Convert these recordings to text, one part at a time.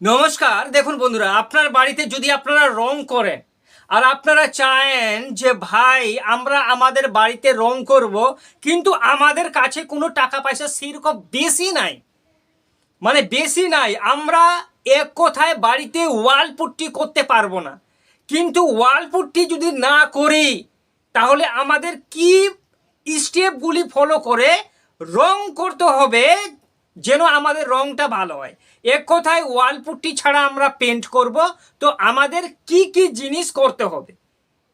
নমস্কার, দেখুন বন্ধুরা, আপনার বাড়িতে যদি আপনারা রং করেন আর আপনারা চান যে, ভাই, আমরা আমাদের বাড়িতে রং করব, কিন্তু আমাদের কাছে কোনো টাকা পয়সা সেরকম বেশি নাই। মানে বেশি নাই, আমরা এক কথায় বাড়িতে ওয়াল পুট্টি করতে পারব না। কিন্তু ওয়াল পুট্টি যদি না করি, তাহলে আমাদের কি স্টেপগুলি ফলো করে রং করতে হবে যেন আমাদের রংটা ভালো হয়। এক কথায় ওয়াল পুট্টি ছাড়া আমরা পেন্ট করব, তো আমাদের কি কি জিনিস করতে হবে?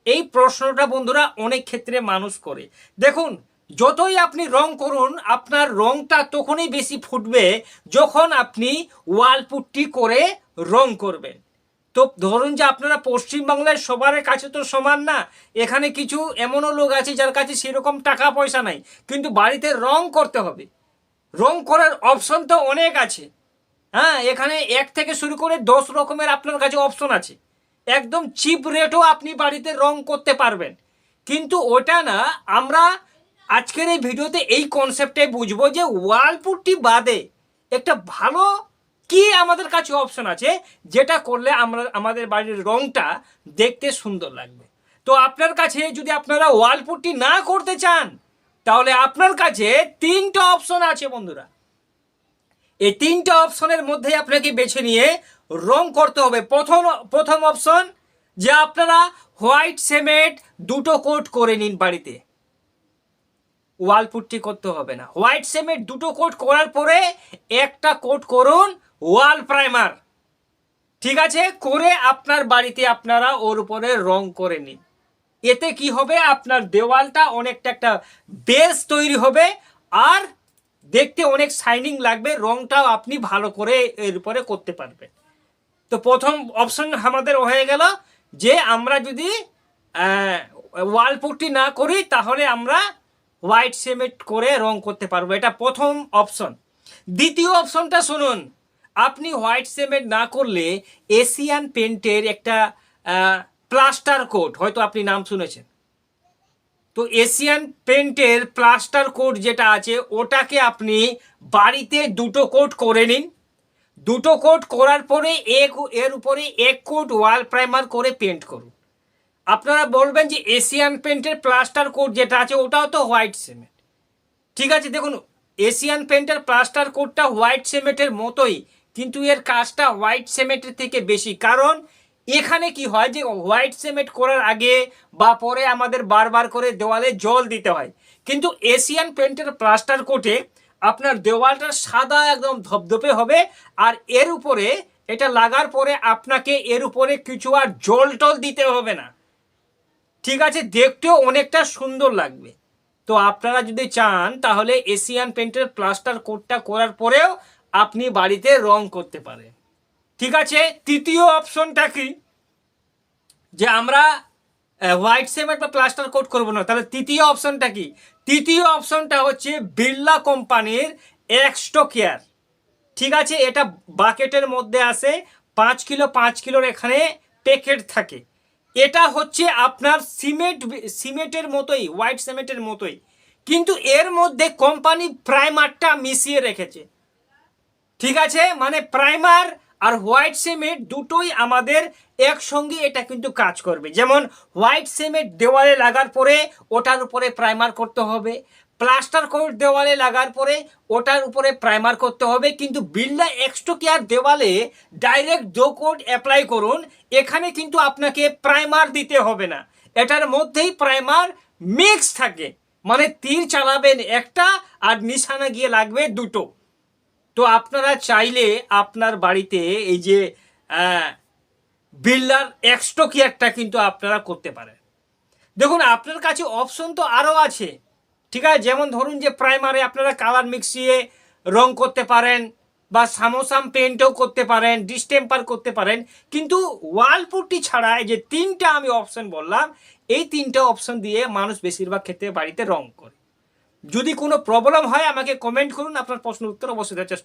এই প্রশ্নটা বন্ধুরা অনেক ক্ষেত্রে মানুষ করে। দেখুন, যতই আপনি রং করুন, আপনার রংটা তখনই বেশি ফুটবে যখন আপনি ওয়াল পুট্টি করে রং করবেন। তো ধরুন যে আপনারা পশ্চিমবাংলায় সবার কাছে তো সমান না, এখানে কিছু এমনও লোক আছে যার কাছে সেরকম টাকা পয়সা নাই, কিন্তু বাড়িতে রং করতে হবে। রং করার অপশন তো অনেক আছে। হ্যাঁ এখানে এক থেকে শুরু করে দশ রকমের আপনার কাছে অপশন আছে। একদম চিপ রেটও আপনি বাড়িতে রং করতে পারবেন। কিন্তু ওটা না, আমরা আজকের এই ভিডিওতে এই কনসেপ্টে বুঝব যে ওয়ালপুরটি বাদে একটা ভালো কি আমাদের কাছে অপশন আছে, যেটা করলে আমরা, আমাদের বাড়ির রংটা দেখতে সুন্দর লাগবে। তো আপনার কাছে যদি আপনারা ওয়ালপুরটি না করতে চান তাহলে আপনার কাছে তিনটা অপশন আছে বন্ধুরা। এই তিনটা অপশনের মধ্যে আপনাকে বেছে নিয়ে রং করতে হবে। প্রথম প্রথম অপশন যে আপনারা হোয়াইট সিমেন্ট দুটো কোট করে নিন বাড়িতে। ওয়াল পুট্টি করতে হবে না। হোয়াইট সিমেন্ট দুটো কোট করার পরে একটা কোট করুন ওয়াল প্রাইমার। ঠিক আছে? করে আপনার বাড়িতে আপনারা ওর উপরে রং করে নিন। এতে কি হবে? আপনার দেওয়ালটা অনেকটা একটা বেস তৈরি হবে। আর দেখতে অনেক শাইনিং লাগবে, রংটাও আপনি ভালো করে এর উপরে করতে পারবেন। তো প্রথম অপশন আমাদের হয়ে গেল যে আমরা যদি ওয়াল পুট্টি না করি, তাহলে আমরা হোয়াইট সিমেন্ট করে রং করতে পারব। এটা প্রথম অপশন দ্বিতীয় অপশনটা শুনুন। আপনি হোয়াইট সিমেন্ট না করলে এশিয়ান পেন্টের একটা প্লাস্টার কোট হয়তো আপনি নাম শুনেছেন। তো এশিয়ান পেন্টের প্লাস্টার কোট যেটা আছে, ওটাকে আপনি বাড়িতে দুটো কোট করে নিন। দুটো কোট করার পরে এক, এর উপরে এক কোট ওয়াল প্রাইমার করে পেন্ট করুন। আপনারা বলবেন যে এশিয়ান পেন্টের প্লাস্টার কোট যেটা আছে, ওটাও তো হোয়াইট সিমেন্ট। ঠিক আছে, দেখুন, এশিয়ান পেন্টের প্লাস্টার কোটটা হোয়াইট সিমেন্টের মতোই, কিন্তু এর কাজটা হোয়াইট সিমেন্টের থেকে বেশি। কারণ এখানে কি হয় যে হোয়াইট সিমেন্ট করার আগে বা পরে আমাদের বারবার করে দেওয়ালে জল দিতে হয়। কিন্তু এশিয়ান পেন্টের প্লাস্টার কোটে আপনার দেওয়ালটা সাদা একদম ধপধপে হবে আর এর উপরে এটা লাগার পরে আপনাকে এর উপরে কিছু আর জল টল দিতে হবে না। ঠিক আছে, দেখতেও অনেকটা সুন্দর লাগবে। তো আপনারা যদি চান তাহলে এশিয়ান পেন্টের প্লাস্টার কোটটা করার পরেও আপনি বাড়িতে রং করতে পারেন। ঠিক আছে, তৃতীয় অপশনটা কি? যে আমরা হোয়াইট সিমেন্ট বা প্লাস্টার কোট করব না, তাহলে তৃতীয় অপশনটা কি? তৃতীয় অপশনটা হচ্ছে বিড়লা কোম্পানির এক্সটো কেয়ার ঠিক আছে, এটা বাকেটের মধ্যে আসে, পাঁচ কিলো, পাঁচ কিলোর এখানে প্যাকেট থাকে। এটা হচ্ছে আপনার সিমেন্ট, সিমেন্টের মতোই হোয়াইট সিমেন্টের মতোই। কিন্তু এর মধ্যে কোম্পানি প্রাইমারটা মিশিয়ে রেখেছে। ঠিক আছে মানে প্রাইমার আর হোয়াইট সিমেন্ট দুটোই আমাদের একসঙ্গে এটা কিন্তু কাজ করবে। যেমন হোয়াইট সিমেন্ট দেওয়ালে লাগার পরে ওটার উপরে প্রাইমার করতে হবে, প্লাস্টার কোট দেওয়ালে লাগার পরে ওটার উপরে প্রাইমার করতে হবে, কিন্তু বিল্ডা এক্সটো কেয়ার দেওয়ালে ডাইরেক্ট দো কোট অ্যাপ্লাই করুন, এখানে কিন্তু আপনাকে প্রাইমার দিতে হবে না। এটার মধ্যেই প্রাইমার মিক্স থাকে মানে তীর চালাবেন একটা আর নিশানা গিয়ে লাগবে দুটো। তো আপনারা চাইলে আপনার বাড়িতে এই যে বিল্ডার এক্সটো কেয়ারটা কিন্তু আপনারা করতে পারেন। দেখুন, আপনার কাছে অপশন তো আরও আছে। ঠিক আছে? যেমন ধরুন যে প্রাইমারে আপনারা কালার মিক্সিয়ে রং করতে পারেন বা সামোসাম পেন্টও করতে পারেন, ডিস্টেম্পার করতে পারেন। কিন্তু ওয়াল পুট্টি ছাড়া যে তিনটা আমি অপশন বললাম, এই তিনটা অপশন দিয়ে মানুষ বেশিরভাগ ক্ষেত্রে বাড়িতে রং করে। যদি কোনো প্রবলেম হয়, আমাকে কমেন্ট করুন, আপনার প্রশ্ন উত্তর অবশ্যই দেওয়ার চেষ্টা